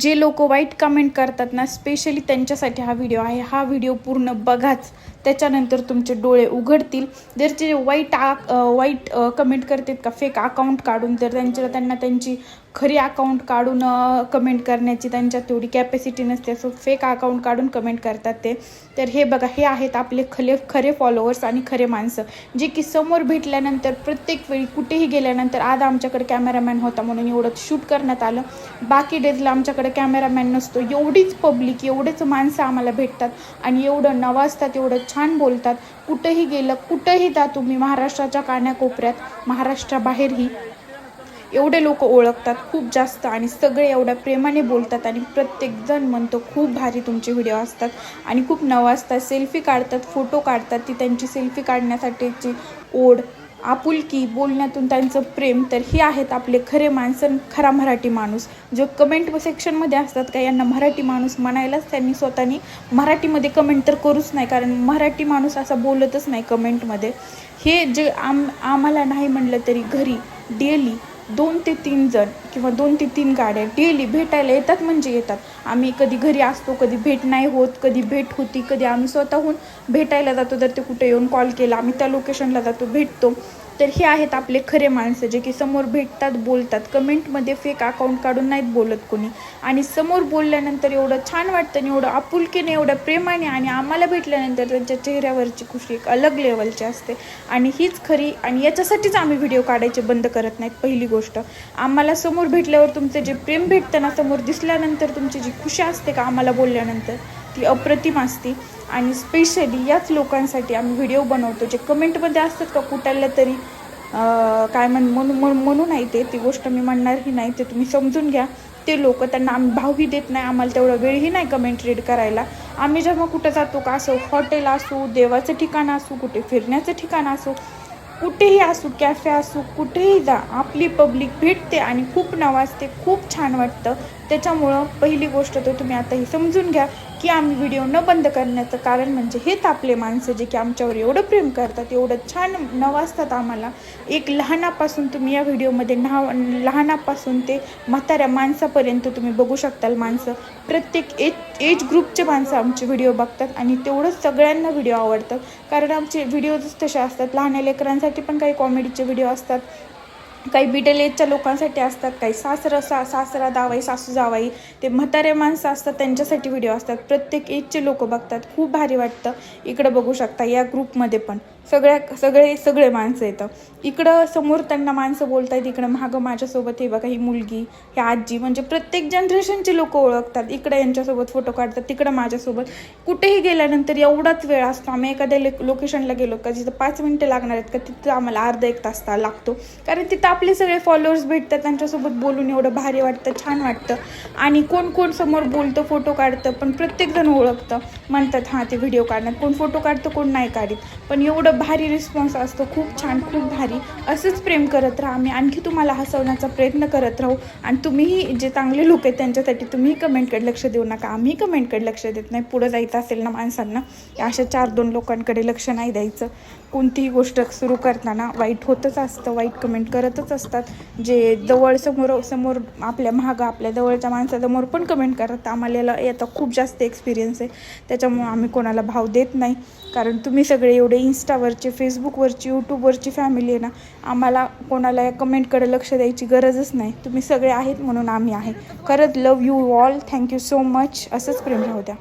जे लोक वाईट कमेंट करतात ना स्पेशली त्यांच्यासाठी हा व्हिडिओ आहे. हा व्हिडिओ पूर्ण बघाच. त्याच्यानंतर तुमचे डोळे उघडतील. जर ते वाईट आ वाईट कमेंट करतात का फेक अकाउंट काढून तर त्यांच्या त्यांना त्यांची खरी अकाउंट काढून कमेंट करण्याची त्यांच्यात तेवढी कॅपॅसिटी नसते. सो फेक अकाउंट काढून कमेंट करतात ते. तर हे बघा हे आहेत आपले खले खरे फॉलोअर्स आणि खरे माणसं. जे की समोर भेटल्यानंतर प्रत्येक वेळी कुठेही गेल्यानंतर आज आमच्याकडे कॅमेरामॅन होता म्हणून एवढं शूट करण्यात आलं. बाकी डेजला आमच्याकडे कॅमेरामॅन नसतो. एवढीच पब्लिक एवढेच माणसं आम्हाला भेटतात. आणि एवढं नवाजतात एवढं छान बोलतात. कुठंही गेलं कुठंही जा तुम्ही महाराष्ट्राच्या कानाकोपऱ्यात. महाराष्ट्राबाहेरही एवढे लोक ओळखतात खूप जास्त आणि सगळे एवढ्या प्रेमाने बोलतात आणि प्रत्येकजण म्हणतो खूप भारी तुमचे व्हिडिओ असतात आणि खूप नवाजतात सेल्फी काढतात फोटो काढतात. ती त्यांची सेल्फी काढण्यासाठीची ओढ आपुलकी बोलण्यातून त्यांचं प्रेम तर हे आहेत आपले खरे माणसं खरा मराठी माणूस. जो कमेंट सेक्शनमध्ये असतात का यांना मराठी माणूस म्हणायलाच त्यांनी स्वतःनी. मराठीमध्ये कमेंट तर करूच नाही कारण मराठी माणूस असा बोलतच नाही कमेंटमध्ये हे जे आम आम्हाला नाही म्हणलं तरी घरी डेली दोन ते तीन जण किंवा दोन ते तीन गाड्या डेली भेटायला येतात म्हणजे येतात. आम्ही कधी घरी असतो कधी भेट नाही होत कधी भेट होती कधी आम्ही स्वतःहून भेटायला जातो जर ते कुठे येऊन कॉल केला आम्ही त्या लोकेशनला जातो भेटतो. तर हे आहेत आपले खरे माणसं जे की समोर भेटतात बोलतात. कमेंटमध्ये फेक अकाउंट काढून नाहीत बोलत कोणी. आणि समोर बोलल्यानंतर एवढं छान वाटतं आणि एवढं आपुलकीने एवढं प्रेमाने आणि आम्हाला भेटल्यानंतर त्यांच्या चेहऱ्यावरची खुशी एक अलग लेवलची असते. आणि हीच खरी आणि याच्यासाठीच आम्ही व्हिडिओ काढायचे बंद करत नाहीत पहिली गोष्ट. आम्हाला समोर भेटल्यावर तुमचे जे प्रेम भेटतं ना समोर दिसल्यानंतर तुमची जी खुशी असते का आम्हाला बोलल्यानंतर ती अप्रतिम असते. आणि स्पेशली याच लोकांसाठी आम्ही व्हिडिओ बनवतो. जे कमेंटमध्ये असतात का कुठल्या तरी काय म्हण म्हणून म्हणून म्हणू नाही ते ती गोष्ट मी म्हणणारही नाही ते तुम्ही समजून घ्या. ते लोक त्यांना आम्ही भावही देत नाही आम्हाला तेवढा वेळही नाही कमेंट रीड करायला. आम्ही जेव्हा कुठं जातो का असो हॉटेल असो देवाचं ठिकाण असो कुठे फिरण्याचं ठिकाण असो कुठेही असू कॅफे असू कुठेही जा आपली पब्लिक भेटते आणि खूप नवाजते खूप छान वाटतं. त्याच्यामुळं पहिली गोष्ट तर तुम्ही आता ही समजून घ्या की आम्ही व्हिडिओ न बंद करण्याचं कारण म्हणजे हेच आपले माणसं जे की आमच्यावर एवढं प्रेम करतात एवढं छान नवाजतात आम्हाला. एक लहानापासून तुम्ही या व्हिडिओमध्ये नाव लहानापासून ते म्हाताऱ्या माणसापर्यंत तुम्ही बघू शकताल माणसं. प्रत्येक एज एज ग्रुपचे माणसं आमचे व्हिडिओ बघतात आणि तेवढंच सगळ्यांना व्हिडिओ आवडतात कारण आमचे व्हिडिओज तसे असतात लहान लेकरांसाठी पण काही कॉमेडीचे व्हिडिओ असतात. काही मिडल एजच्या लोकांसाठी असतात. काही सासरं सा सासरा दावाई सासू जावाई ते म्हातारे माणसं असतात त्यांच्यासाठी व्हिडिओ असतात. प्रत्येक एजचे लोक बघतात. खूप भारी वाटतं. इकडं बघू शकता या ग्रुपमध्ये पण. सगळ्या सगळे सगळे माणसं येतं. इकडं समोर त्यांना माणसं बोलतायत इकडं मागं माझ्यासोबत हे बघा ही मुलगी ही आजी म्हणजे प्रत्येक जनरेशनचे लोक ओळखतात. इकडं यांच्यासोबत फोटो काढतात तिकडं माझ्यासोबत. कुठेही गेल्यानंतर एवढाच वेळ असतो. आम्ही एखाद्या ले लोकेशनला गेलो का जिथं पाच मिनटं लागणार आहेत का तिथं आम्हाला अर्धा एक तास ता- लागतो. कारण तिथं आपले सगळे फॉलोअर्स भेटतात त्यांच्यासोबत बोलून एवढं भारी वाटतं छान वाटतं. आणि कोण कोण समोर बोलतं फोटो काढतं पण प्रत्येकजण ओळखतं. म्हणतात हां ते व्हिडिओ काढणार. कोण फोटो काढतं कोण नाही काढत. पण एवढं भारी रिस्पॉन्स असतो. खूप छान खूप भारी. असंच प्रेम करत राहा आम्ही. आणखी तुम्हाला हसवण्याचा प्रयत्न करत राहू. आणि तुम्हीही जे चांगले लोक आहेत त्यांच्यासाठी तुम्हीही कमेंटकडे लक्ष देऊ नका. आम्ही कमेंटकडे लक्ष देत नाही. पुढं जायचं असेल ना माणसांना अशा चार दोन लोकांकडे लक्ष नाही द्यायचं. कोणतीही गोष्ट सुरू करताना वाईट होतच असतं. वाईट कमेंट करतच असतात. जे जवळ समोर समोर आपल्या महागा आपल्या जवळच्या माणसासमोर पण कमेंट करतात. आम्हाला याचा खूप जास्त एक्सपिरियन्स आहे. त्याच्यामुळे आम्ही कोणाला भाव देत नाही. कारण तुम्ही सगळे एवढे इन्स्टावरचे फेसबुकवरची यूट्यूबवरची फॅमिली आहे ना आम्हाला कोणाला या कमेंटकडे लक्ष द्यायची गरजच नाही. तुम्ही सगळे आहेत म्हणून आम्ही आहे. खरंच love you all thank you so much असंच प्रेम राहू द्या.